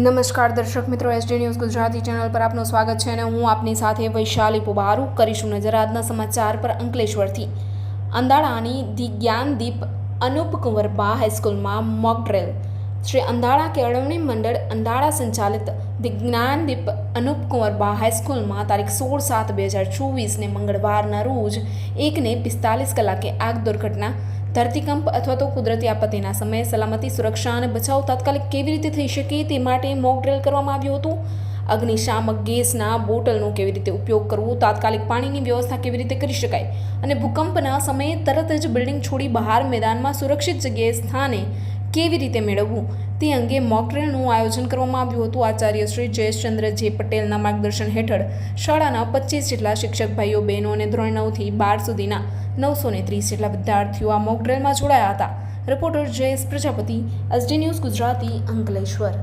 નમસ્કાર દર્શક મિત્રો એસડી ન્યૂઝ ગુજરાતી ચેનલ પર આપનું સ્વાગત છે અને હું આપની સાથે વૈશાલી પુબારુ કરીશું નજર આજના સમાચાર પર અંકલેશ્વરથી. અંદાળાની ધી જ્ઞાનદીપ અનુપ કુંવરબા હાઈસ્કૂલમાં મોક ડ્રિલ. શ્રી અંધાળા કેળવણી મંડળ અંધાળા સંચાલિત ધી જ્ઞાનદીપ અનુપ કુંવરબા હાઈસ્કૂલમાં તારીખ સોળ સાત બે હજાર ચોવીસને મંગળવારના રોજ એકને પિસ્તાલીસ કલાકે આગ દુર્ઘટના ધરતીકંપ અથવા તો કુદરતી આપત્તિના સમયે સલામતી, સુરક્ષા અને બચાવ તાત્કાલિક કેવી રીતે થઈ શકે તે માટે મોક ડ્રિલ કરવામાં આવ્યું હતું. અગ્નિશામક ગેસના બોટલનો કેવી રીતે ઉપયોગ કરવો, તાત્કાલિક પાણીની વ્યવસ્થા કેવી રીતે કરી શકાય અને ભૂકંપના સમયે તરત જ બિલ્ડિંગ છોડી બહાર મેદાનમાં સુરક્ષિત જગ્યાએ સ્થાને કેવી રીતે મેળવવું? તે અંગે મોક ડ્રિલનું આયોજન કરવામાં આવ્યું હતું. આચાર્ય શ્રી જયેશચંદ્ર જે પટેલના માર્ગદર્શન હેઠળ શાળાના પચીસ જેટલા શિક્ષક ભાઈઓ, બહેનો અને ધોરણ નવથી બાર સુધીના નવસો ને ત્રીસ જેટલા વિદ્યાર્થીઓ આ મોક ડ્રિલમાં જોડાયા હતા. Reporter Jayesh Prajapati, SD news Gujarati Ankleshwar.